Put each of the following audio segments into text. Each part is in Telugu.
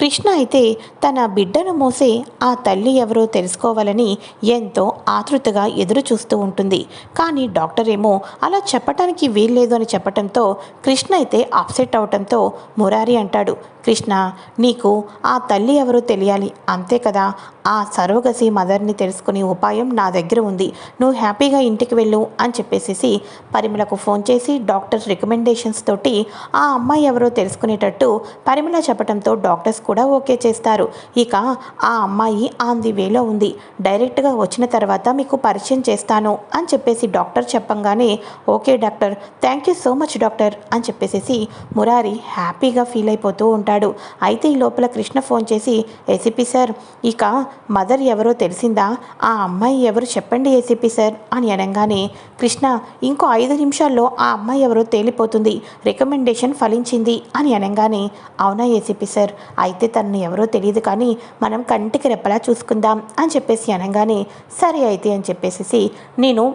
కృష్ణ అయితే తన బిడ్డను మోసే ఆ తల్లి ఎవరో తెలుసుకోవాలని ఎంతో ఆతృతగా ఎదురు చూస్తూ ఉంటుంది. కానీ డాక్టర్ ఏమో అలా చెప్పటానికి వీల్లేదు అని చెప్పటంతో కృష్ణ అయితే అప్సెట్ అవటంతో మురారి అంటాడు కృష్ణ నీకు ఆ తల్లి ఎవరో తెలియాలి. అంతే కదా ఆ సరోగసి మదర్ని తెలుసుకునే ఉపాయం నా దగ్గర ఉంది. నువ్వు హ్యాపీగా ఇంటికి వెళ్ళు అని చెప్పేసేసి పరిమళకు ఫోన్ చేసి డాక్టర్ రికమెండేషన్స్ తోటి ఆ అమ్మాయి ఎవరో తెలుసుకునేటట్టు పరిమళ చెప్పడంతో డాక్టర్స్ కూడా ఓకే చేస్తారు. ఇక ఆ అమ్మాయి ఆన్ ది వేలో ఉంది. డైరెక్ట్గా వచ్చిన తర్వాత మీకు పరిచయం చేస్తాను అని చెప్పేసి డాక్టర్ చెప్పంగానే okay doctor thank you so much doctor అని చెప్పేసేసి మురారి హ్యాపీగా ఫీల్ అయిపోతూ ఉంటాడు. అయితే ఈ లోపల కృష్ణ ఫోన్ చేసి ఏసీపీ సార్ ఇక మదర్ ఎవరో తెలిసిందా? ఆ అమ్మాయి ఎవరు చెప్పండి ఏసీపీ సార్ అని అనగానే కృష్ణ ఇంకో ఐదు నిమిషాల్లో ఆ అమ్మాయి ఎవరో తేలిపోతుంది. రికమెండేషన్ ఫలించింది అని అనగానే అవునా ఏసీపీ సార్? అయితే తనని ఎవరో తెలియదు కానీ మనం కంటికి రెప్పలా చూసుకుందాం అని చెప్పేసి అనగానే సరే అయితే అని చెప్పేసి నేను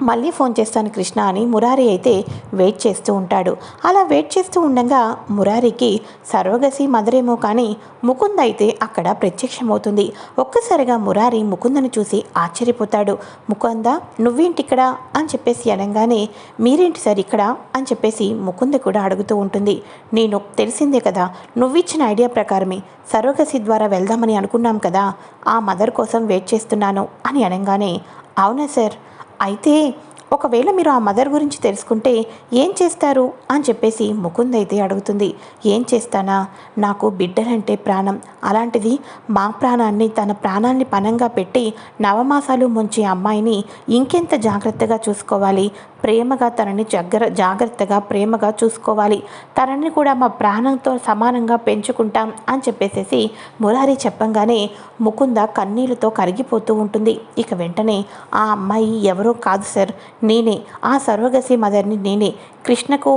మళ్ళీ ఫోన్ చేస్తాను కృష్ణ అని మురారి అయితే వెయిట్ చేస్తూ ఉంటాడు. అలా వెయిట్ చేస్తూ ఉండగా మురారికి సర్వగసి మదరేమో కానీ ముకుంద్ అయితే అక్కడ ప్రత్యక్షమవుతుంది. ఒక్కసారిగా మురారి ముకుందని చూసి ఆశ్చర్యపోతాడు. ముకుంద నువ్వేంటి ఇక్కడ? అని చెప్పేసి అనగానే మీరేంటి సార్ ఇక్కడ? అని చెప్పేసి ముకుంద కూడా అడుగుతూ ఉంటుంది. నేను తెలిసిందే కదా నువ్విచ్చిన ఐడియా ప్రకారమే సర్వగసి ద్వారా వెళ్దామని అనుకున్నాం కదా ఆ మదర్ కోసం వెయిట్ చేస్తున్నాను అని అనగానే అవునా సార్? అయితే ఒకవేళ మీరు ఆ మదర్ గురించి తెలుసుకుంటే ఏం చేస్తారు అని చెప్పేసి ముకుంద్ అయితే అడుగుతుంది. ఏం చేస్తానా? నాకు బిడ్డలంటే ప్రాణం. అలాంటిది మా ప్రాణాన్ని తన ప్రాణాన్ని పనంగా పెట్టి నవమాసాలు ముంచి అమ్మాయిని ఇంకెంత జాగ్రత్తగా చూసుకోవాలి? ప్రేమగా తనని జగ్గర జాగ్రత్తగా ప్రేమగా చూసుకోవాలి. తనని కూడా మా ప్రాణంతో సమానంగా పెంచుకుంటాం అని చెప్పేసేసి మురారి చెప్పంగానే ముకుంద కన్నీళ్ళతో కరిగిపోతూ ఉంటుంది. ఇక వెంటనే ఆ అమ్మాయి ఎవరో కాదు సార్ నేనే. ఆ సర్వగసి మదర్ని నేనే. కృష్ణకు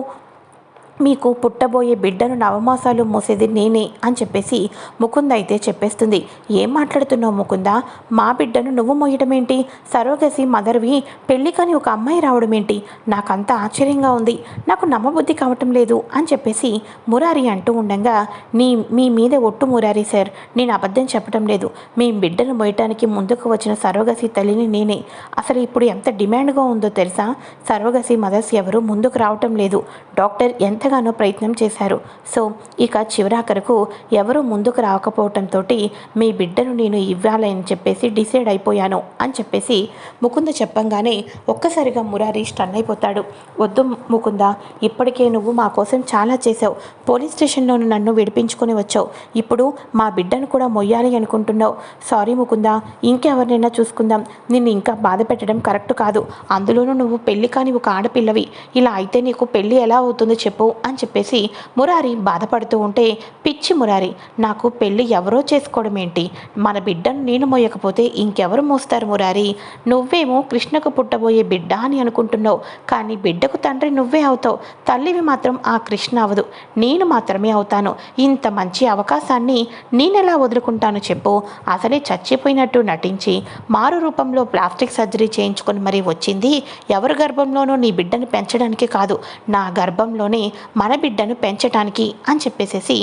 మీకు పుట్టబోయే బిడ్డను నవమాసాలు మోసేది నేనే అని చెప్పేసి ముకుంద అయితే చెప్పేస్తుంది. ఏం మాట్లాడుతున్నావు ముకుంద? మా బిడ్డను నువ్వు మోయడం ఏంటి సరోగసి మదర్వి పెళ్ళి కాని ఒక అమ్మాయి రావడం ఏంటి నాకంత ఆశ్చర్యంగా ఉంది. నాకు నమ్మబుద్ధి కావటం లేదు అని చెప్పేసి మురారి అంటూ ఉండగా నీ మీ మీద ఒట్టు మురారి సార్ నేను అబద్ధం చెప్పడం లేదు. మీ బిడ్డను మోయటానికి ముందుకు వచ్చిన సరోగసి తల్లిని నేనే. అసలు ఇప్పుడు ఎంత డిమాండ్గా ఉందో తెలుసా? సరోగసి మదర్స్ ఎవరు ముందుకు రావటం లేదు. డాక్టర్ ఎంత ఎంతగానో ప్రయత్నం చేశారు. సో ఇక చివరాఖరకు ఎవరు ముందుకు రాకపోవటంతో మీ బిడ్డను నేను ఇవ్వాలని చెప్పేసి డిసైడ్ అయిపోయాను అని చెప్పేసి ముకుంద చెప్పంగానే ఒక్కసారిగా మురారి స్టన్ అయిపోతాడు. వద్దు ముకుంద ఇప్పటికే నువ్వు మా కోసం చాలా చేసావు పోలీస్ స్టేషన్లోను నన్ను విడిపించుకొని వచ్చావు. ఇప్పుడు మా బిడ్డను కూడా మొయ్యాలి అనుకుంటున్నావు. సారీ ముకుంద ఇంకెవరినైనా చూసుకుందాం. నిన్ను ఇంకా బాధ పెట్టడం కరెక్ట్ కాదు. అందులోనూ నువ్వు పెళ్ళి కాని ఒక ఆడపిల్లవి. ఇలా అయితే నీకు పెళ్ళి ఎలా అవుతుందో చెప్పు. అని చెప్పేసి మురారి బాధపడుతూ ఉంటే పిచ్చి మురారి నాకు పెళ్ళి ఎవరో చేసుకోవడం ఏంటి? మన బిడ్డను నేను మోయకపోతే ఇంకెవరు మోస్తారు మురారి? నువ్వేమో కృష్ణకు పుట్టబోయే బిడ్డ అని అనుకుంటున్నావు కానీ బిడ్డకు తండ్రి నువ్వే అవుతావు. తల్లివి మాత్రం ఆ కృష్ణ అవదు. నేను మాత్రమే అవుతాను. ఇంత మంచి అవకాశాన్ని నేనెలా వదులుకుంటాను చెప్పు అసలే చచ్చిపోయినట్టు నటించి మారు రూపంలో ప్లాస్టిక్ సర్జరీ చేయించుకొని మరీ వచ్చింది. ఎవరి గర్భంలోనూ నీ బిడ్డను పెంచడానికి కాదు. నా గర్భంలోనే మన బిడ్డను పెంచటానికి అని చెప్పేసేసి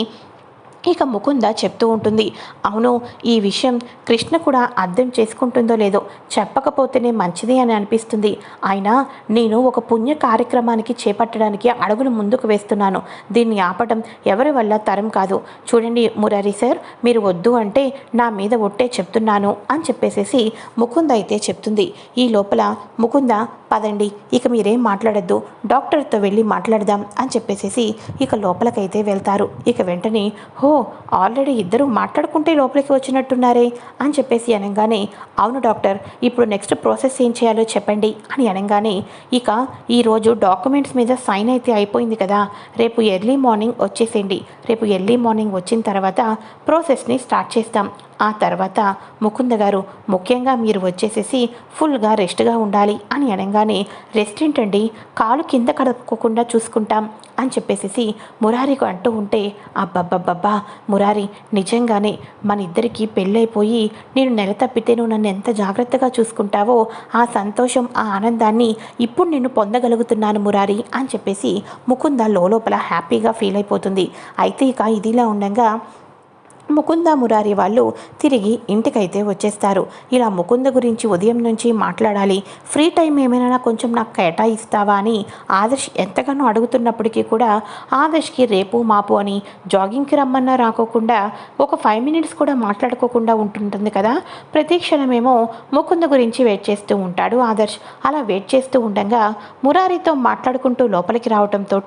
ఇక ముకుంద చెప్తూ ఉంటుంది. అవును ఈ విషయం కృష్ణ కూడా అర్థం చేసుకుంటుందో లేదో చెప్పకపోతేనే మంచిది అని అనిపిస్తుంది. అయినా నేను ఒక పుణ్య కార్యక్రమానికి చేపట్టడానికి అడుగులు ముందుకు వేస్తున్నాను. దీన్ని ఆపటం ఎవరి వల్ల తరం కాదు. చూడండి మురారి సార్ మీరు వద్దు అంటే నా మీద ఒట్టే చెప్తున్నాను అని చెప్పేసేసి ముకుంద అయితే చెప్తుంది. ఈ లోపల ముకుంద పదండి ఇక మీరేం మాట్లాడద్దు డాక్టర్తో వెళ్ళి మాట్లాడదాం అని చెప్పేసేసి ఇక లోపలకైతే వెళ్తారు. ఇక వెంటనే హో ఆల్రెడీ ఇద్దరు మాట్లాడుకుంటే లోపలికి వచ్చినట్టున్నారే అని చెప్పేసి అనగానే అవును డాక్టర్ ఇప్పుడు నెక్స్ట్ ప్రాసెస్ ఏం చేయాలో చెప్పండి అని అనగానే ఇక ఈరోజు డాక్యుమెంట్స్ మీద సైన్ అయితే అయిపోయింది కదా రేపు ఎర్లీ మార్నింగ్ వచ్చేసేయండి. రేపు ఎర్లీ మార్నింగ్ వచ్చిన తర్వాత ప్రాసెస్ని స్టార్ట్ చేస్తాం. ఆ తర్వాత ముకుంద గారు ముఖ్యంగా మీరు వచ్చేసేసి ఫుల్గా రెస్ట్గా ఉండాలి అని అనగానే రెస్ట్ ఏంటండి? కాలు కింద కడుక్కోకుండా చూసుకుంటాం అని చెప్పేసేసి మురారికి అంటూ ఉంటే అబ్బబ్బబ్బబ్బా! మురారి నిజంగానే మన ఇద్దరికి పెళ్ళైపోయి నేను నెల తప్పితే నువ్వు నన్ను ఎంత జాగ్రత్తగా చూసుకుంటావో ఆ సంతోషం ఆ ఆనందాన్ని ఇప్పుడు నేను పొందగలుగుతున్నాను మురారి అని చెప్పేసి ముకుంద లోపల హ్యాపీగా ఫీల్ అయిపోతుంది అయితే ఇక ఇదిలా ఉండగా ముకుంద మురారి వాళ్ళు తిరిగి ఇంటికైతే వచ్చేస్తారు. ఇలా ముకుంద గురించి ఉదయం నుంచి మాట్లాడాలి. ఫ్రీ టైం ఏమైనా కొంచెం నాకు కేటాయిస్తావా అని ఆదర్శ్ ఎంతగానో అడుగుతున్నప్పటికీ కూడా ఆదర్శ్కి రేపు మాపు అని జాగింగ్కి రమ్మన్నా రాకోకుండా ఒక ఫైవ్ మినిట్స్ కూడా మాట్లాడుకోకుండా ఉంటుంటుంది కదా. ప్రతి క్షణమేమో ముకుంద గురించి వెయిట్ చేస్తూ ఉంటాడు ఆదర్శ్. అలా వెయిట్ చేస్తూ ఉండగా మురారితో మాట్లాడుకుంటూ లోపలికి రావడంతో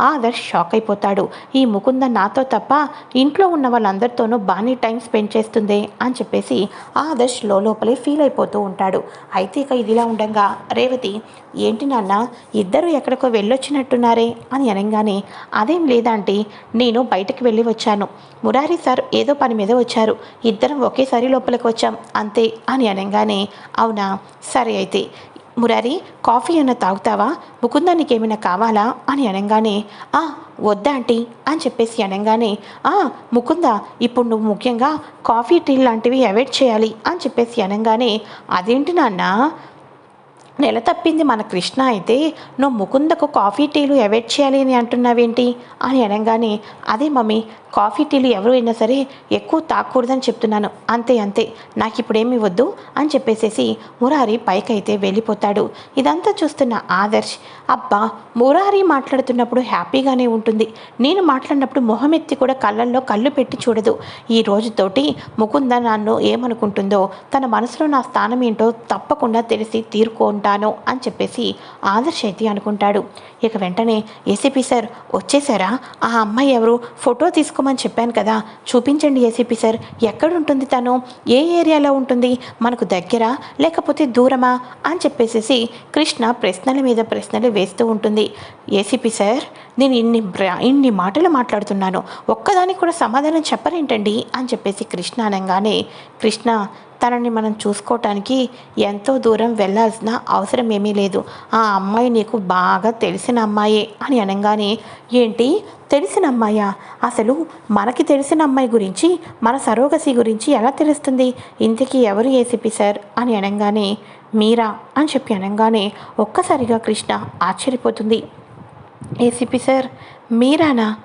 ఆదర్శ్ షాక్ అయిపోతాడు. ఈ ముకుంద నాతో తప్ప ఇంట్లో ఉన్న వాళ్ళందరితో తనతోనూ బాగానే టైం స్పెండ్ చేస్తుంది అని చెప్పేసి ఆదర్శ్ లోపలే ఫీల్ అయిపోతూ ఉంటాడు. అయితే ఇక ఇదిలా ఉండగా రేవతి ఏంటి నాన్న ఇద్దరు ఎక్కడికో వెళ్ళొచ్చినట్టున్నారే? అని అనగానే అదేం లేదంటే నేను బయటకు వెళ్ళి వచ్చాను. మురారి సార్ ఏదో పని మీద వచ్చారు. ఇద్దరం ఒకేసారి లోపలికి వచ్చాం అంతే అని అనగానే అవునా? సరే అయితే మురారి కాఫీ అన్న తాగుతావా? ముకుందా నీకేమైనా కావాలా? అని అనగానే ఆ వద్దా ఆంటీ అని చెప్పేసి అనగానే ఆ ముకుంద ఇప్పుడు నువ్వు ముఖ్యంగా కాఫీ టీ లాంటివి అవాయిడ్ చేయాలి అని చెప్పేసి అనగానే అదేంటి నాన్న? నెల తప్పింది మన కృష్ణ అయితే నువ్వు ముకుందకు కాఫీ టీలు అవాయిడ్ చేయాలి అని అంటున్నావేంటి? అని అనగానే అదే మమ్మీ కాఫీ టీలు ఎవరు అయినా సరే ఎక్కువ తాకూడదని చెప్తున్నాను. అంతే అంతే. నాకు ఇప్పుడేమి వద్దు అని చెప్పేసేసి మురారి పైకైతే వెళ్ళిపోతాడు. ఇదంతా చూస్తున్న ఆదర్శ్ అబ్బా మురారి మాట్లాడుతున్నప్పుడు హ్యాపీగానే ఉంటుంది. నేను మాట్లాడినప్పుడు మొహం ఎత్తి కూడా కళ్ళల్లో కళ్ళు పెట్టి చూడదు. ఈ రోజుతోటి ముకుంద నన్ను ఏమనుకుంటుందో తన మనసులో నా స్థానం ఏంటో తప్పకుండా తెలిసి తీరుకుంటాను అని చెప్పేసి ఆదర్శ్ అయితే అనుకుంటాడు. ఇక వెంటనే ఏసీపీ సార్ వచ్చేసారా? ఆ అమ్మాయి ఎవరు? ఫోటో చూసుకోమని చెప్పాను కదా. చూపించండి ఏసీపీ సార్. ఎక్కడుంటుంది తను? ఏ ఏరియాలో ఉంటుంది? మనకు దగ్గర? లేకపోతే దూరమా? అని చెప్పేసేసి కృష్ణ ప్రశ్నల మీద ప్రశ్నలు వేస్తూ ఉంటుంది. ఏసీపీ సార్ నేను ఇన్ని ఇన్ని మాటలు మాట్లాడుతున్నాను. ఒక్కదానికి కూడా సమాధానం చెప్పరేంటండి? అని చెప్పేసి కృష్ణ అనగానే కృష్ణ తనని మనం చూసుకోవటానికి ఎంతో దూరం వెళ్ళాల్సిన అవసరం ఏమీ లేదు. ఆ అమ్మాయి నీకు బాగా తెలిసిన అమ్మాయే అని అనగానే ఏంటి? తెలిసిన అమ్మాయా? అసలు మనకి తెలిసిన అమ్మాయి గురించి మన సరోగసి గురించి ఎలా తెలుస్తుంది? ఇంతకీ ఎవరు ఏసీపీ సార్? అని అనగానే మీరా? అని చెప్పి అనగానే ఒక్కసారిగా కృష్ణ ఆశ్చర్యపోతుంది. ఏసీపీ సార్ మీరానా?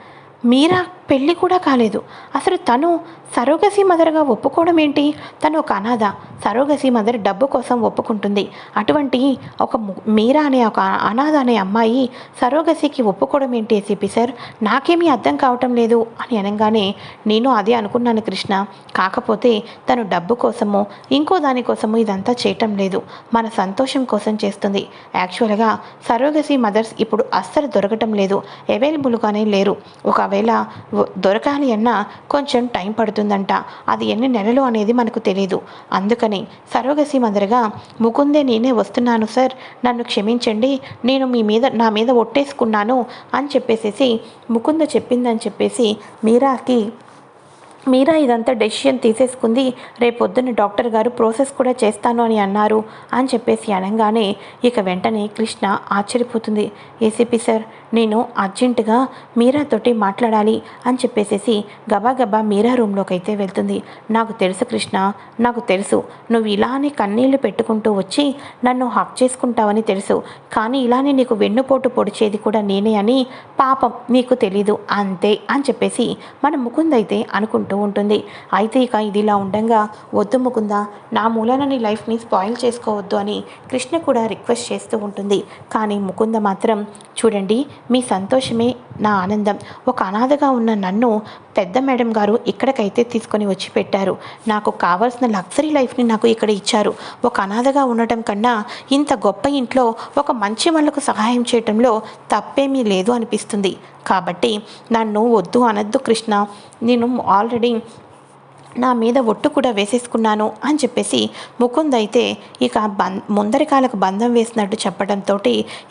మీరా పెళ్ళి కూడా కాలేదు. అసలు తను సరోగసి మదర్గా ఒప్పుకోవడం ఏంటి? తను ఒక అనాథ. సరోగసి మదర్ డబ్బు కోసం ఒప్పుకుంటుంది. అటువంటి ఒక మీరా అనే ఒక అనాథ అనే అమ్మాయి సరోగసికి ఒప్పుకోవడం ఏంటి ఏసీపీ సార్? నాకేమీ అర్థం కావటం లేదు అని అనగానే నేను అదే అనుకున్నాను కృష్ణ. కాకపోతే తను డబ్బు కోసమో ఇంకో దానికోసమో ఇదంతా చేయటం లేదు. మన సంతోషం కోసం చేస్తుంది. యాక్చువల్గా సరోగసి మదర్స్ ఇప్పుడు అస్సలు దొరకటం లేదు. అవైలబుల్గానే లేరు. ఒకవేళ దొరకాలి అన్నా కొంచెం టైం పడుతుందంట. అది ఎన్ని నెలలు అనేది మనకు తెలియదు అందుకని సరోగసి మదర్గా ముకుందే నేనే వస్తున్నాను సార్. నన్ను క్షమించండి. నేను మీ మీద నా మీద ఒట్టేసుకున్నాను అని చెప్పేసేసి ముకుంద చెప్పిందని చెప్పేసి మీరాకి మీరా ఇదంతా డెసిషన్ తీసేసుకుంది. రేపొద్దున డాక్టర్ గారు ప్రాసెస్ కూడా చేస్తాను అని అన్నారు అని చెప్పేసి అనగానే ఇక వెంటనే కృష్ణ ఆశ్చర్యపోతుంది. ఏసీపీ సార్ నేను అర్జెంటుగా మీరాతోటి మాట్లాడాలి అని చెప్పేసేసి గబాగబా మీరా రూమ్లోకి అయితే వెళ్తుంది. నాకు తెలుసు కృష్ణ నాకు తెలుసు. నువ్వు ఇలానే కన్నీళ్ళు పెట్టుకుంటూ వచ్చి నన్ను హక్ చేసుకుంటావని తెలుసు. కానీ ఇలానే నీకు వెన్నుపోటు పొడిచేది కూడా నేనే అని పాపం నీకు తెలీదు. అంతే అని చెప్పేసి మన ముకుందైతే అనుకుంటూ ఉంటుంది. అయితే ఇక ఇది ఇలా ఉండగా వద్దు ముకుంద నా మూలాన నీ లైఫ్ని స్పాయిల్ చేసుకోవద్దు అని కృష్ణ కూడా రిక్వెస్ట్ చేస్తూ ఉంటుంది. కానీ ముకుంద మాత్రం చూడండి మీ సంతోషమే నా ఆనందం. ఒక అనాథగా ఉన్న నన్ను పెద్ద మేడం గారు ఇక్కడికైతే తీసుకొని వచ్చి పెట్టారు. నాకు కావాల్సిన లగ్జరీ లైఫ్ని నాకు ఇక్కడ ఇచ్చారు. ఒక అనాథగా ఉండటం కన్నా ఇంత గొప్ప ఇంట్లో ఒక మంచి వాళ్ళకు సహాయం చేయటంలో తప్పేమీ లేదు అనిపిస్తుంది. కాబట్టి నన్ను వద్దు అనద్దు కృష్ణ. నేను ఆల్రెడీ నా మీద ఒట్టు కూడా వేసేసుకున్నాను అని చెప్పేసి ముకుంద్ అయితే ఇక బం ముందరికాలకు బంధం వేసినట్టు చెప్పడంతో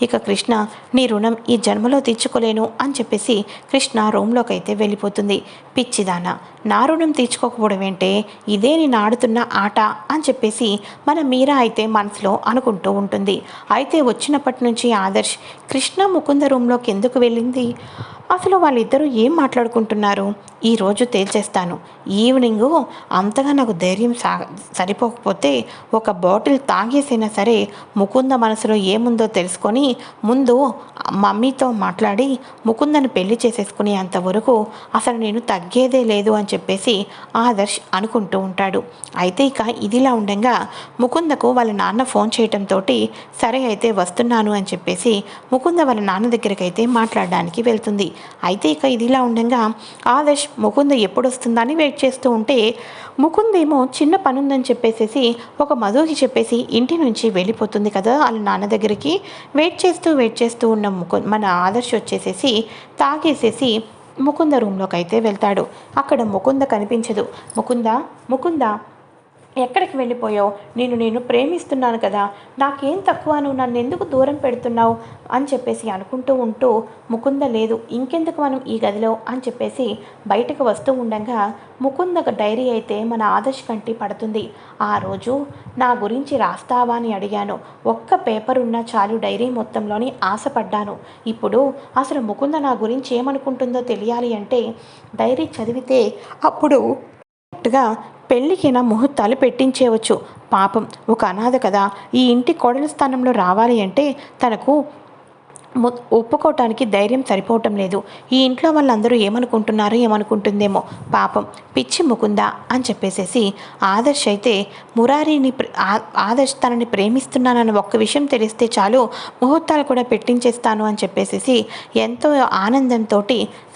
ఇక కృష్ణ నీ రుణం ఈ జన్మలో తీర్చుకోలేను అని చెప్పేసి కృష్ణ రూమ్లోకి అయితే వెళ్ళిపోతుంది. పిచ్చిదాన. నా రుణం తీర్చుకోకపోవడం ఏంటే? ఇదే నేను ఆడుతున్న ఆట అని చెప్పేసి మన మీరా అయితే మనసులో అనుకుంటూ ఉంటుంది. అయితే వచ్చినప్పటి నుంచి ఆదర్శ్ కృష్ణ ముకుంద రూమ్లోకి ఎందుకు వెళ్ళింది? అసలు వాళ్ళిద్దరూ ఏం మాట్లాడుకుంటున్నారు? ఈరోజు తేల్చేస్తాను. ఈవినింగ్ అంతగా నాకు ధైర్యం సా సరిపోకపోతే ఒక బాటిల్ తాగేసైనా సరే ముకుంద మనసులో ఏముందో తెలుసుకొని ముందు మమ్మీతో మాట్లాడి ముకుందని పెళ్ళి చేసేసుకునే అంతవరకు అసలు నేను తగ్గేదే లేదు అని చెప్పి చెప్పేసి ఆదర్శ్ అనుకుంటూ ఉంటాడు. అయితే ఇక ఇదిలా ఉండగా ముకుందకు వాళ్ళ నాన్న ఫోన్ చేయటంతో సరే అయితే వస్తున్నాను అని చెప్పేసి ముకుంద వాళ్ళ నాన్న దగ్గరికి అయితే మాట్లాడడానికి వెళ్తుంది. అయితే ఇక ఇదిలా ఉండగా ఆదర్శ్ ముకుంద ఎప్పుడు వస్తుందని వెయిట్ చేస్తూ ఉంటే ముకుందేమో చిన్న పని ఉందని చెప్పేసేసి ఒక మధుకి చెప్పేసి ఇంటి నుంచి వెళ్ళిపోతుంది కదా వాళ్ళ నాన్న దగ్గరికి. వెయిట్ చేస్తూ వెయిట్ చేస్తూ ఉన్న ముకు మన ఆదర్శ్ వచ్చేసేసి తాగేసేసి ముకుంద రూమ్లోకి అయితే వెళ్తాడు. అక్కడ ముకుంద కనిపించదు. ముకుంద ముకుంద ఎక్కడికి వెళ్ళిపోయావు? నేను నేను ప్రేమిస్తున్నాను కదా. నాకేం తక్కువ? నువ్వు నన్ను ఎందుకు దూరం పెడుతున్నావు? అని చెప్పేసి అనుకుంటూ ఉంటూ ముకుంద లేదు. ఇంకెందుకు మనం ఈ గదిలో? అని చెప్పేసి బయటకు వస్తూ ఉండగా ముకుంద డైరీ అయితే మన ఆదర్శ్ కంటి పడుతుంది. ఆ రోజు నా గురించి రాస్తావా అని అడిగాను. ఒక్క పేపర్ ఉన్న చాలు డైరీ మొత్తంలోని ఆశపడ్డాను. ఇప్పుడు అసలు ముకుంద నా గురించి ఏమనుకుంటుందో తెలియాలి అంటే డైరీ చదివితే అప్పుడు గా పెళ్ళికి ముహూర్తాలు పెట్టించేవచ్చు పాపం ఒక అనాథ కదా. ఈ ఇంటి కోడల స్థానంలో రావాలి అంటే తనకు ఒప్పుకోవటానికి ధైర్యం సరిపోవటం లేదు. ఈ ఇంట్లో వాళ్ళందరూ ఏమనుకుంటున్నారో ఏమనుకుంటుందేమో. పాపం పిచ్చి ముకుందా అని చెప్పేసేసి ఆదర్శ్ అయితే మురారిని ఆ- ఆదర్శ్ తనని ప్రేమిస్తున్నానన్న ఒక్క విషయం తెలిస్తే చాలు ముహూర్తాలు కూడా పెట్టించేస్తాను అని చెప్పేసేసి ఎంతో ఆనందంతో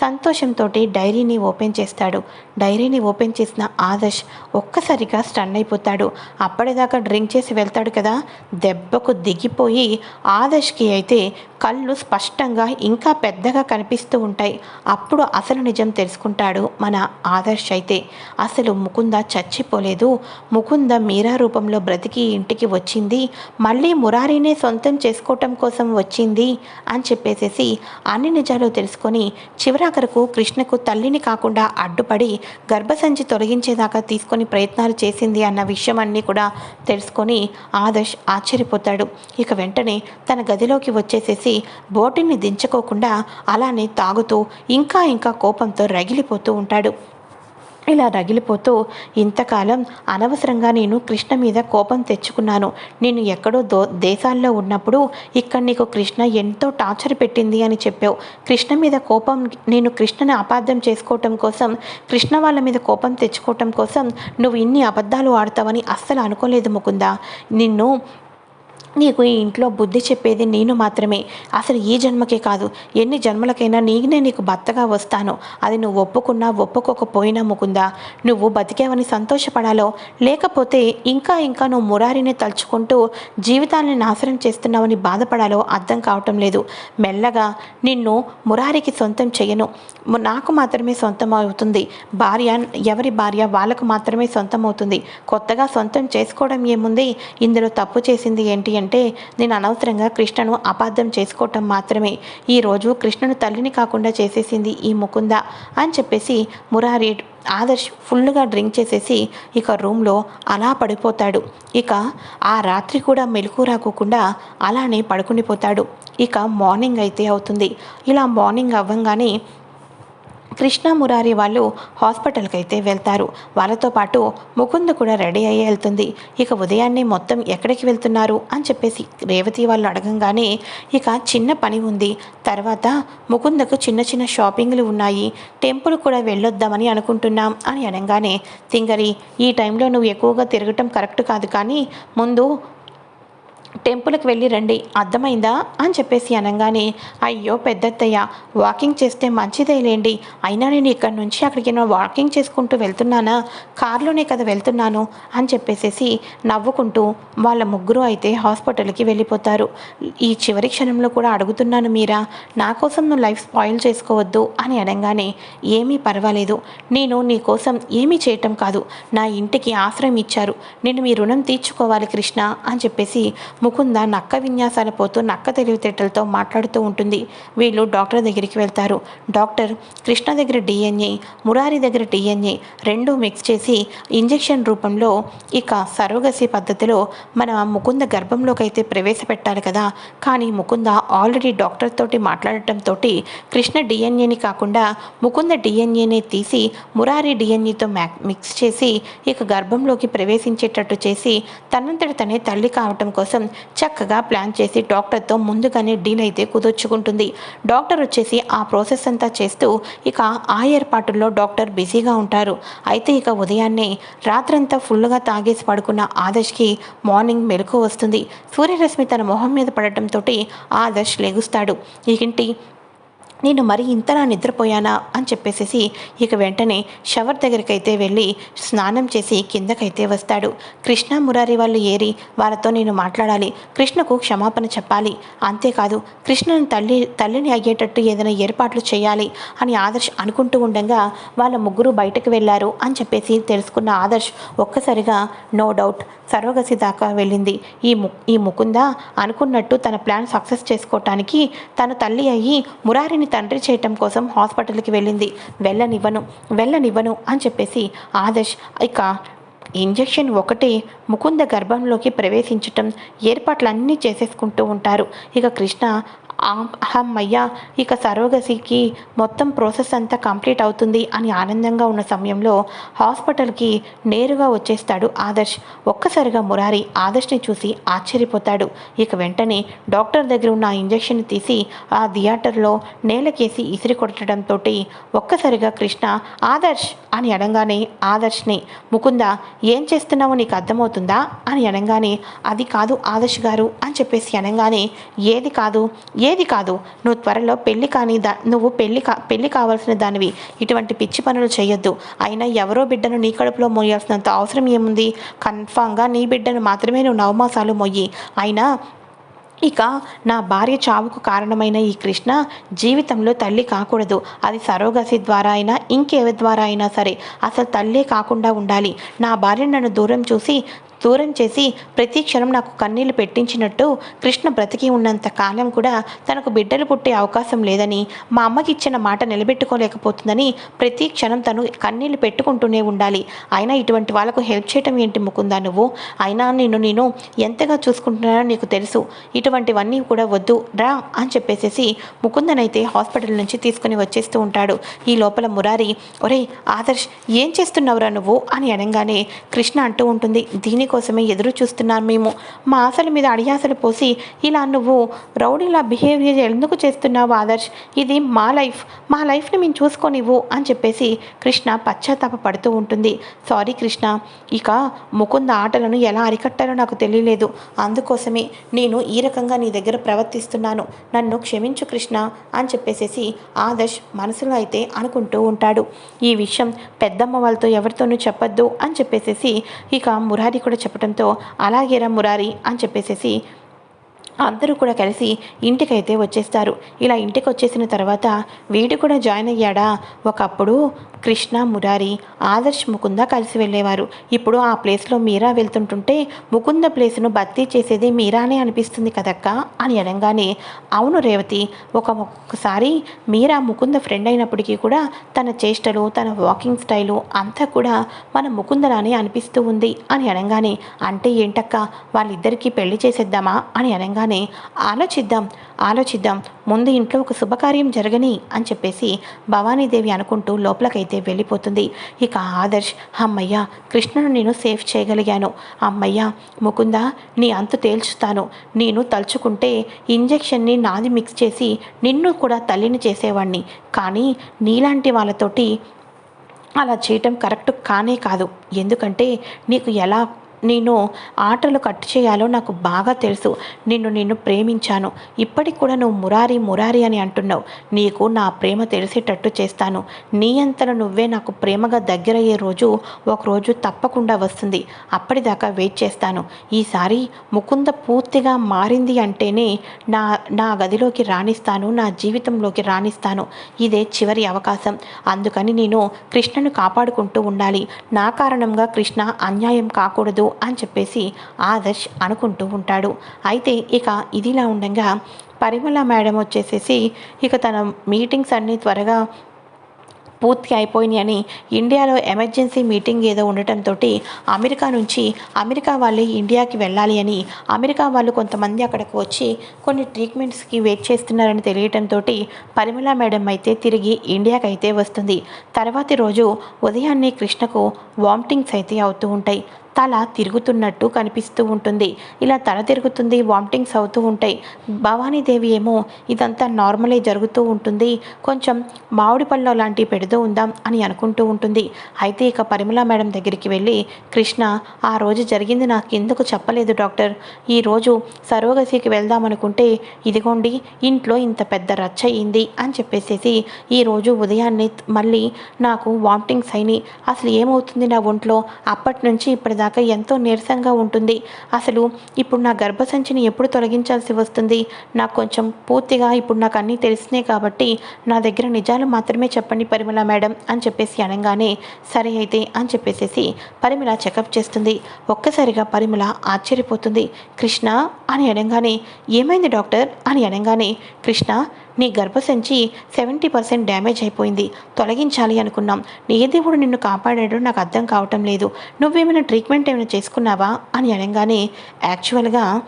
సంతోషంతో డైరీని ఓపెన్ చేస్తాడు. డైరీని ఓపెన్ చేసిన ఆదర్శ్ ఒక్కసారిగా స్టన్ అయిపోతాడు. అప్పటిదాకా డ్రింక్ చేసి వెళ్తాడు కదా? దెబ్బకు దిగిపోయి ఆదర్శ్కి అయితే కళ్ళు స్పష్టంగా ఇంకా పెద్దగా కనిపిస్తూ ఉంటాయి. అప్పుడు అసలు నిజం తెలుసుకుంటాడు మన ఆదర్శ్ అయితే. అసలు ముకుంద చచ్చిపోలేదు. ముకుంద మీరా రూపంలో బ్రతికి ఇంటికి వచ్చింది. మళ్ళీ మురారీనే సొంతం చేసుకోవటం కోసం వచ్చింది అని చెప్పేసేసి అన్ని నిజాలు తెలుసుకొని చివర చివరాఖరకు కృష్ణకు తల్లిని కాకుండా అడ్డుపడి గర్భసంచి తొలగించేదాకా తీసుకొని ప్రయత్నాలు చేసింది అన్న విషయం అన్నీ కూడా తెలుసుకొని ఆదర్శ్ ఆశ్చర్యపోతాడు. ఇక వెంటనే తన గదిలోకి వచ్చేసేసి బోటిని దించుకోకుండా అలానే తాగుతూ ఇంకా ఇంకా కోపంతో రగిలిపోతూ ఉంటాడు. ఇలా రగిలిపోతూ ఇంతకాలం అనవసరంగా నేను కృష్ణ మీద కోపం తెచ్చుకున్నాను. నేను ఎక్కడో దో దేశాల్లో ఉన్నప్పుడు ఇక్కడ నీకు కృష్ణ ఎంతో టార్చర్ పెట్టింది అని చెప్పావు. కృష్ణ మీద కోపం నేను కృష్ణని అపార్థం చేసుకోవటం కోసం కృష్ణ వాళ్ళ మీద కోపం తెచ్చుకోవటం కోసం నువ్వు ఇన్ని అబద్ధాలు ఆడతావని అస్సలు అనుకోలేదు ముకుందా? నిన్ను నీకు ఈ ఇంట్లో బుద్ధి చెప్పేది నేను మాత్రమే. అసలు ఈ జన్మకే కాదు. ఎన్ని జన్మలకైనా నేనే నీకు భర్తగా వస్తాను. అది నువ్వు ఒప్పుకున్నా ఒప్పుకోకపోయినా ముకుందా? నువ్వు బతికేవని సంతోషపడాలో? లేకపోతే ఇంకా ఇంకా నువ్వు మురారిని తలుచుకుంటూ జీవితాన్ని నాశనం చేస్తున్నావని బాధపడాలో అర్థం కావటం లేదు. మెల్లగా నిన్ను మురారికి సొంతం చేయను. నాకు మాత్రమే సొంతం అవుతుంది భార్య ఎవరి భార్య వాళ్ళకు మాత్రమే సొంతం అవుతుంది కొత్తగా సొంతం చేసుకోవడం ఏముంది? ఇందులో తప్పు చేసింది ఏంటి అంటే నేను అనవసరంగా కృష్ణను అపార్థం చేసుకోవటం మాత్రమే. ఈరోజు కృష్ణను తల్లిని కాకుండా చేసేసింది ఈ ముకుంద అని చెప్పేసి మురారి ఆదర్శ్ ఫుల్గా డ్రింక్ చేసేసి ఇక రూమ్లో అలా పడిపోతాడు. ఇక ఆ రాత్రి కూడా మెలకు రాకోకుండా అలానే పడుకుండిపోతాడు. ఇక మార్నింగ్ అయితే అవుతుంది. ఇలా మార్నింగ్ అవ్వంగానే కృష్ణ మురారి వాళ్ళు హాస్పిటల్కి అయితే వెళ్తారు. వాళ్ళతో పాటు ముకుంద్ కూడా రెడీ అయ్యి వెళ్తుంది. ఇక ఉదయాన్నే మొత్తం ఎక్కడికి వెళ్తున్నారు అని చెప్పేసి రేవతి వాళ్ళు అడగంగానే ఇక చిన్న పని ఉంది. తర్వాత ముకుందకు చిన్న చిన్న షాపింగ్లు ఉన్నాయి. టెంపుల్ కూడా వెళ్ళొద్దామని అనుకుంటున్నాం అని అనగానే తింగరి ఈ టైంలో నువ్వు ఎక్కువగా తిరగటం కరెక్ట్ కాదు కానీ ముందు టెంపుల్కి వెళ్ళి రండి అర్థమైందా? అని చెప్పేసి అనగానే అయ్యో పెద్దత్తయ్య వాకింగ్ చేస్తే మంచిదే లేండి. అయినా నేను ఇక్కడి నుంచి అక్కడికి నేను వాకింగ్ చేసుకుంటూ వెళ్తున్నానా? కారులోనే కదా వెళ్తున్నాను అని చెప్పేసేసి నవ్వుకుంటూ వాళ్ళ ముగ్గురు అయితే హాస్పిటల్కి వెళ్ళిపోతారు. ఈ చివరి క్షణంలో కూడా అడుగుతున్నాను మీరా నా కోసం నువ్వు లైఫ్ స్పాయిల్ చేసుకోవద్దు అని అనగానే ఏమీ పర్వాలేదు. నేను నీ కోసం ఏమీ చేయటం కాదు. నా ఇంటికి ఆశ్రయం ఇచ్చారు. నేను మీ రుణం తీర్చుకోవాలి కృష్ణ అని చెప్పేసి ముకుంద నక్క విన్యాసాలు పోతూ నక్క తెలివితేటలతో మాట్లాడుతూ ఉంటుంది. వీళ్ళు డాక్టర్ దగ్గరికి వెళ్తారు. డాక్టర్ కృష్ణ దగ్గర డిఎన్ఏ మురారి దగ్గర డిఎన్ఏ రెండు మిక్స్ చేసి ఇంజెక్షన్ రూపంలో ఇక సరోగసి పద్ధతిలో మన ముకుంద గర్భంలోకి అయితే ప్రవేశపెట్టాలి కదా. కానీ ముకుంద ఆల్రెడీ డాక్టర్ తోటి మాట్లాడటంతో కృష్ణ డిఎన్ఏని కాకుండా ముకుంద డిఎన్ఏని తీసి మురారి డిఎన్ఏతో మిక్స్ చేసి ఇక గర్భంలోకి ప్రవేశించేటట్టు చేసి తనంతట తనే తల్లి కావటం కోసం చక్కగా ప్లాన్ చేసి డాక్టర్తో ముందుగానే డీల్ అయితే కుదుర్చుకుంటుంది. డాక్టర్ వచ్చేసి ఆ ప్రాసెస్ అంతా చేస్తూ ఇక ఆ ఏర్పాటుల్లో డాక్టర్ బిజీగా ఉంటారు. అయితే ఇక ఉదయాన్నే రాత్రంతా ఫుల్గా తాగేసి పడుకున్న ఆదర్శ్కి మార్నింగ్ మెలకు వస్తుంది. సూర్యరశ్మి తన మొహం మీద పడటంతో ఆదర్శ్ లెగుస్తాడు. ఇంటి నేను మరి ఇంతలా నిద్రపోయానా? అని చెప్పేసేసి ఇక వెంటనే షవర్ దగ్గరికి అయితే వెళ్ళి స్నానం చేసి కిందకైతే వస్తాడు. కృష్ణ మురారి వాళ్ళు ఏరి వాళ్ళతో నేను మాట్లాడాలి. కృష్ణకు క్షమాపణ చెప్పాలి. అంతేకాదు కృష్ణను తల్లి తల్లిని అయ్యేటట్టు ఏదైనా ఏర్పాట్లు చేయాలి అని ఆదర్శ్ అనుకుంటూ ఉండగా వాళ్ళ ముగ్గురు బయటకు వెళ్ళారు అని చెప్పేసి తెలుసుకున్న ఆదర్శ్ ఒక్కసారిగా నో డౌట్ సర్వగసి దాకా వెళ్ళింది. ఈ ము ఈ ముకుంద అనుకున్నట్టు తన ప్లాన్ సక్సెస్ చేసుకోవటానికి తన తల్లి అయ్యి మురారిని తండ్రి చేయటం కోసం హాస్పిటల్కి వెళ్ళింది. వెళ్ళనివ్వను వెళ్ళనివ్వను అని చెప్పేసి ఆదర్శ్ ఇక ఇంజెక్షన్ ఒకటే ముకుంద గర్భంలోకి ప్రవేశించటం ఏర్పాట్లన్నీ చేసేసుకుంటూ ఉంటారు. ఇక కృష్ణ అమ్మయ్యా ఇక సరోగసికి మొత్తం ప్రాసెస్ అంతా కంప్లీట్ అవుతుంది అని ఆనందంగా ఉన్న సమయంలో హాస్పిటల్కి నేరుగా వచ్చేస్తాడు ఆదర్శ్. ఒక్కసారిగా మురారి ఆదర్శ్ని చూసి ఆశ్చర్యపోతాడు. ఇక వెంటనే డాక్టర్ దగ్గర ఉన్న ఇంజెక్షన్ తీసి ఆ థియేటర్లో నేలకేసి ఇసిరి కొట్టడంతో ఒక్కసారిగా కృష్ణ ఆదర్శ్ అని అనగానే ఆదర్శ్ని ముకుంద ఏం చేస్తున్నావో నీకు అర్థమవుతుందా? అని అనగానే అది కాదు ఆదర్శ్ గారు అని చెప్పేసి అనగానే ఏది కాదు ఏ ఏది కాదు. నువ్వు త్వరలో పెళ్ళి కాని దా నువ్వు పెళ్ళి కా పెళ్ళి కావాల్సిన దానివి. ఇటువంటి పిచ్చి పనులు చేయొద్దు. అయినా ఎవరో బిడ్డను నీ కడుపులో మోయాల్సినంత అవసరం ఏముంది? కన్ఫామ్గా నీ బిడ్డను మాత్రమే నువ్వు నవమాసాలు మొయ్యి అయినా ఇక నా భార్య చావుకు కారణమైన ఈ కృష్ణ జీవితంలో తల్లి కాకూడదు. అది సరోగసి ద్వారా అయినా ఇంకేవి ద్వారా అయినా సరే అసలు తల్లే కాకుండా ఉండాలి. నా భార్య నన్ను దూరం చూసి దూరం చేసి ప్రతి క్షణం నాకు కన్నీళ్ళు పెట్టించినట్టు కృష్ణ బ్రతికి ఉన్నంత కాలం కూడా తనకు బిడ్డలు పుట్టే అవకాశం లేదని మా అమ్మకి ఇచ్చిన మాట నిలబెట్టుకోలేకపోతుందని ప్రతి క్షణం తను కన్నీళ్ళు పెట్టుకుంటూనే ఉండాలి. అయినా ఇటువంటి వాళ్ళకు హెల్ప్ చేయటం ఏంటి ముకుందా నువ్వు? అయినా నేను నేను ఎంతగా చూసుకుంటున్నానో నీకు తెలుసు. ఇటువంటివన్నీ కూడా వద్దు రా అని చెప్పేసేసి ముకుందనైతే హాస్పిటల్ నుంచి తీసుకుని వచ్చేస్తూ ఉంటాడు. ఈ లోపల మురారి ఒరే ఆదర్శ్ ఏం చేస్తున్నావురా నువ్వు? అని అనగానే కృష్ణ అంటూ ఉంటుంది దీని కోసమే ఎదురు చూస్తున్నాం మేము. మా ఆశల మీద అడియాసలు పోసి ఇలా నువ్వు రౌడీలా బిహేవియర్ ఎందుకు చేస్తున్నావు ఆదర్శ్? ఇది మా లైఫ్. మా లైఫ్ని మేము చూసుకోనివ్వు అని చెప్పేసి కృష్ణ పశ్చాత్తాప పడుతూ ఉంటుంది. సారీ కృష్ణ ఇక ముకుంద ఆటలను ఎలా అరికట్టాలో నాకు తెలియలేదు. అందుకోసమే నేను ఈ రకంగా నీ దగ్గర ప్రవర్తిస్తున్నాను. నన్ను క్షమించు కృష్ణ అని చెప్పేసేసి ఆదర్శ్ మనసులో అయితే అనుకుంటూ ఉంటాడు. ఈ విషయం పెద్దమ్మ వాళ్ళతో ఎవరితోనూ చెప్పొద్దు అని చెప్పేసేసి ఇక మురారి కూడా చెప్పడంతో అలాగేరా మురారి అని చెప్పేసేసి అందరూ కూడా కలిసి ఇంటికైతే వచ్చేస్తారు. ఇలా ఇంటికి వచ్చేసిన తర్వాత వీడు కూడా జాయిన్ అయ్యాడా? ఒకప్పుడు కృష్ణ మురారి ఆదర్శ్ ముకుంద కలిసి వెళ్ళేవారు. ఇప్పుడు ఆ ప్లేస్లో మీరా వెళ్తుంటుంటే ముకుంద ప్లేస్ను భర్తీ చేసేది మీరానే అనిపిస్తుంది కదక్క? అని అనగానే అవును రేవతి ఒక ఒక్కసారి మీరా ముకుంద ఫ్రెండ్ అయినప్పటికీ కూడా తన చేష్టలు తన వాకింగ్ స్టైలు అంతా కూడా మన ముకుందలానే అనిపిస్తూ ఉంది అని అనగానే అంటే ఏంటక్క? వాళ్ళిద్దరికీ పెళ్ళి చేసేద్దామా? అని అనగానే ఆలోచిద్దాం ఆలోచిద్దాం. ముందు ఇంట్లో ఒక శుభకార్యం జరగని అని చెప్పేసి భవానీదేవి అనుకుంటూ లోపలకైతే వెళ్ళిపోతుంది. ఇక ఆదర్శ్ అమ్మయ్య కృష్ణను నేను సేఫ్ చేయగలిగాను. అమ్మయ్య ముకుంద నీ అంతు తేల్చుతాను. నేను తలుచుకుంటే ఇంజెక్షన్ని నాది మిక్స్ చేసి నిన్ను కూడా తల్లిని చేసేవాడిని కానీ నీలాంటి వాళ్ళతోటి అలా చేయటం కరెక్ట్ కానే కాదు. ఎందుకంటే నీకు ఎలా నేను ఆటలు కట్ చేయాలో నాకు బాగా తెలుసు. నిన్ను నిన్ను ప్రేమించాను. ఇప్పటికి కూడా నువ్వు మురారి మురారి అని అంటున్నావు. నీకు నా ప్రేమ తెలిసేటట్టు చేస్తాను. నీ అంతలో నువ్వే నాకు ప్రేమగా దగ్గరయ్యే రోజు ఒకరోజు తప్పకుండా వస్తుంది. అప్పటిదాకా వెయిట్ చేస్తాను. ఈసారి ముకుంద పూర్తిగా మారింది అంటేనే నా నా గదిలోకి రాణిస్తాను. నా జీవితంలోకి రాణిస్తాను. ఇదే చివరి అవకాశం. అందుకని నేను కృష్ణను కాపాడుకుంటూ ఉండాలి. నా కారణంగా కృష్ణ అన్యాయం కాకూడదు. అని చెప్పేసి ఆదర్శ్ అనుకుంటూ ఉంటాడు. అయితే ఇక ఇదిలా ఉండగా పరిమళ మేడం వచ్చేసేసి ఇక తన మీటింగ్స్ అన్నీ త్వరగా పూర్తి అయిపోయినాయని ఇండియాలో ఎమర్జెన్సీ మీటింగ్ ఏదో ఉండటంతో అమెరికా నుంచి అమెరికా వాళ్ళే ఇండియాకి వెళ్ళాలి అని అమెరికా వాళ్ళు కొంతమంది అక్కడికి వచ్చి కొన్ని ట్రీట్మెంట్స్కి వెయిట్ చేస్తున్నారని తెలియటంతో పరిమళ మేడం అయితే తిరిగి ఇండియాకి అయితే వస్తుంది. తర్వాతి రోజు ఉదయాన్నే కృష్ణకు వామిటింగ్స్ అయితే అవుతూ ఉంటాయి. తల తిరుగుతున్నట్టు కనిపిస్తూ ఉంటుంది. ఇలా తల తిరుగుతుంది వామిటింగ్స్ అవుతూ ఉంటాయి. భవానీదేవి ఏమో ఇదంతా నార్మలే జరుగుతూ ఉంటుంది. కొంచెం మామిడి పళ్ళు లాంటివి పెడుతూ ఉందాం అని అనుకుంటూ ఉంటుంది. అయితే ఇక పరిమళ మేడం దగ్గరికి వెళ్ళి కృష్ణ ఆ రోజు జరిగింది నాకు ఎందుకు చెప్పలేదు డాక్టర్? ఈరోజు సరోగసికి వెళ్దాం అనుకుంటే ఇదిగోండి ఇంట్లో ఇంత పెద్ద రచ్చ అయింది అని చెప్పేసేసి ఈరోజు ఉదయాన్నే మళ్ళీ నాకు వామిటింగ్స్ అయినాయి. అసలు ఏమవుతుంది నా ఒంట్లో? అప్పటి నుంచి ఇప్పటి దాకా ఎంతో నీరసంగా ఉంటుంది. అసలు ఇప్పుడు నా గర్భసంచిని ఎప్పుడు తొలగించాల్సి వస్తుంది? నాకు కొంచెం పూర్తిగా ఇప్పుడు నాకు అన్నీ తెలిసినాయి కాబట్టి నా దగ్గర నిజాలు మాత్రమే చెప్పండి పరిమళ మేడం అని చెప్పేసి అనగానే సరే అయితే అని చెప్పేసేసి పరిమళ చెకప్ చేస్తుంది. ఒక్కసారిగా పరిమళ ఆశ్చర్యపోతుంది. కృష్ణ అని అనగానే ఏమైంది డాక్టర్? అని అనగానే కృష్ణ నీ గర్భసంచి సెవెంటీ పర్సెంట్ డ్యామేజ్ అయిపోయింది. తొలగించాలి అనుకున్నాం. నీ దేవుడు నిన్ను కాపాడాడు నాకు అర్థం కావటం లేదు. నువ్వేమైనా ట్రీట్మెంట్ ఏమైనా చేసుకున్నావా? అని అనగానే యాక్చువల్గా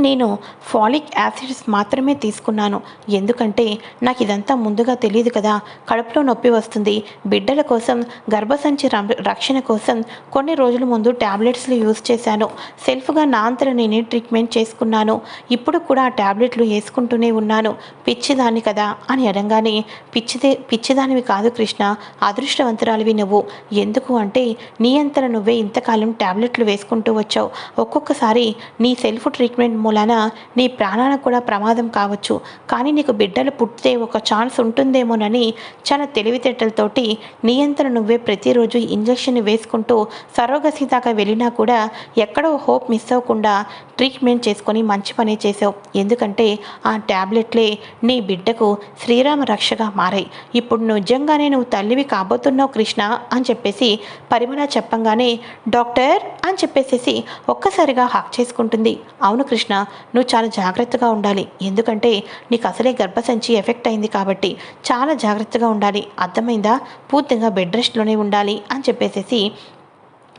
నేను ఫాలిక్ యాసిడ్స్ మాత్రమే తీసుకున్నాను. ఎందుకంటే నాకు ఇదంతా ముందుగా తెలియదు కదా. కడుపులో నొప్పి వస్తుంది. బిడ్డల కోసం గర్భసంచి రక్షణ కోసం కొన్ని రోజుల ముందు ట్యాబ్లెట్స్లు యూజ్ చేశాను. సెల్ఫ్గా నా అంతర నేనే ట్రీట్మెంట్ చేసుకున్నాను. ఇప్పుడు కూడా ఆ ట్యాబ్లెట్లు వేసుకుంటూనే ఉన్నాను. పిచ్చిదాన్ని కదా అని అనగానే పిచ్చిదే పిచ్చిదానివి కాదు కృష్ణ. అదృష్టవంతురాలివి నువ్వు. ఎందుకు అంటే నీ అంతర నువ్వే ఇంతకాలం ట్యాబ్లెట్లు వేసుకుంటూ వచ్చావు. ఒక్కొక్కసారి నీ సెల్ఫ్ ట్రీట్మెంట్ మూలాన నీ ప్రాణాలకు కూడా ప్రమాదం కావచ్చు. కానీ నీకు బిడ్డలు పుట్టితే ఒక ఛాన్స్ ఉంటుందేమోనని చాలా తెలివితేటలతోటి నియంత్రణ నువ్వే ప్రతిరోజు ఇంజెక్షన్ వేసుకుంటూ సరోగసి దాకా వెళ్ళినా కూడా ఎక్కడో హోప్ మిస్ అవ్వకుండా ట్రీట్మెంట్ చేసుకొని మంచి పని చేసావు. ఎందుకంటే ఆ ట్యాబ్లెట్లే నీ బిడ్డకు శ్రీరామ రక్షగా మారాయి. ఇప్పుడు నిజంగానే నువ్వు తల్లివి కాబోతున్నావు కృష్ణ అని చెప్పేసి పరిమళ చెప్పంగానే డాక్టర్ అని చెప్పేసేసి ఒక్కసారిగా హాక్ చేసుకుంటుంది. అవును కృష్ణ నువ్వు చాలా జాగ్రత్తగా ఉండాలి. ఎందుకంటే నీకు అసలే గర్భసంచి ఎఫెక్ట్ అయింది కాబట్టి చాలా జాగ్రత్తగా ఉండాలి. అర్థమైందా? పూర్తిగా బెడ్ రెస్ట్లోనే ఉండాలి అని చెప్పేసేసి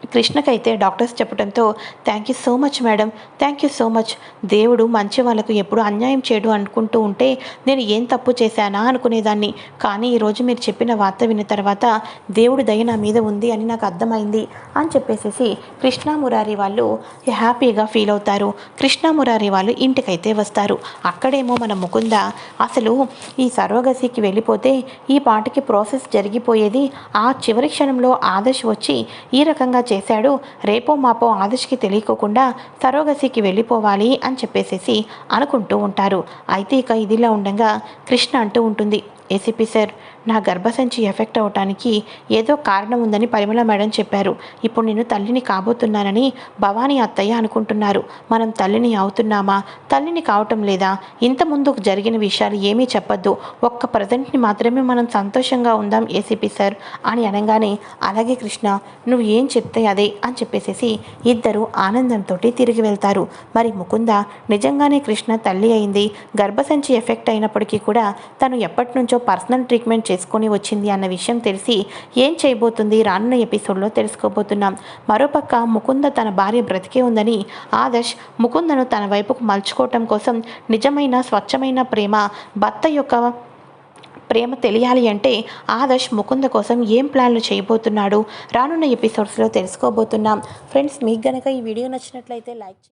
కృష్ణకైతే డాక్టర్స్ చెప్పడంతో thank you so much madam thank you so much. దేవుడు మంచి వాళ్ళకు ఎప్పుడు అన్యాయం చేయడు అనుకుంటూ ఉంటే నేను ఏం తప్పు చేశానా? అనుకునేదాన్ని. కానీ ఈరోజు మీరు చెప్పిన వార్త విన్న తర్వాత దేవుడు దయ నా మీద ఉంది అని నాకు అర్థమైంది అని చెప్పేసేసి కృష్ణామురారి వాళ్ళు హ్యాపీగా ఫీల్ అవుతారు. కృష్ణామురారి వాళ్ళు ఇంటికైతే వస్తారు. అక్కడేమో మన ముకుంద అసలు ఈ సర్వగసికి వెళ్ళిపోతే ఈ పాటకి ప్రాసెస్ జరిగిపోయేది ఆ చివరి క్షణంలో ఆదర్శ్ వచ్చి ఈ రకంగా చేశాడు. రేపో మాపో ఆదర్శ్కి తెలియకోకుండా సరోగసికి వెళ్ళిపోవాలి అని చెప్పేసేసి అనుకుంటూ ఉంటారు. అయితే ఇక ఇదిలా ఉండగా కృష్ణ అంటూ ఉంటుంది ఏసీపీ సార్ నా గర్భసంచి ఎఫెక్ట్ అవటానికి ఏదో కారణం ఉందని పరిమళ మేడం చెప్పారు. ఇప్పుడు నేను తల్లిని కాబోతున్నానని భవానీ అత్తయ్య అనుకుంటున్నారు. మనం తల్లిని అవుతున్నామా? తల్లిని కావటం లేదా? ఇంత ముందు జరిగిన విషయాలు ఏమీ చెప్పొద్దు. ఒక్క ప్రజెంట్ని మాత్రమే మనం సంతోషంగా ఉందాం ఏసీపీ సార్ అని అనగానే అలాగే కృష్ణ నువ్వు ఏం చెప్తే అదే అని చెప్పేసేసి ఇద్దరు ఆనందంతో తిరిగి వెళ్తారు. మరి ముకుంద నిజంగానే కృష్ణ తల్లి అయింది. గర్భసంచి ఎఫెక్ట్ అయినప్పటికీ కూడా తను ఎప్పటి నుంచో పర్సనల్ ట్రీట్మెంట్ చేసుకొని వచ్చింది అన్న విషయం తెలిసి ఏం చేయబోతుంది? రానున్న ఎపిసోడ్లో తెలుసుకోబోతున్నాం. మరోపక్క ముకుంద తన భార్య బ్రతికే ఉందని ఆదర్శ్ ముకుందను తన వైపుకు మలుచుకోవటం కోసం నిజమైన స్వచ్ఛమైన ప్రేమ భర్త యొక్క ప్రేమ తెలియాలి అంటే ఆదర్శ్ ముకుంద కోసం ఏం ప్లాన్లు చేయబోతున్నాడు? రానున్న ఎపిసోడ్స్లో తెలుసుకోబోతున్నాం. ఫ్రెండ్స్ మీకు గనక ఈ వీడియో నచ్చినట్లయితే లైక్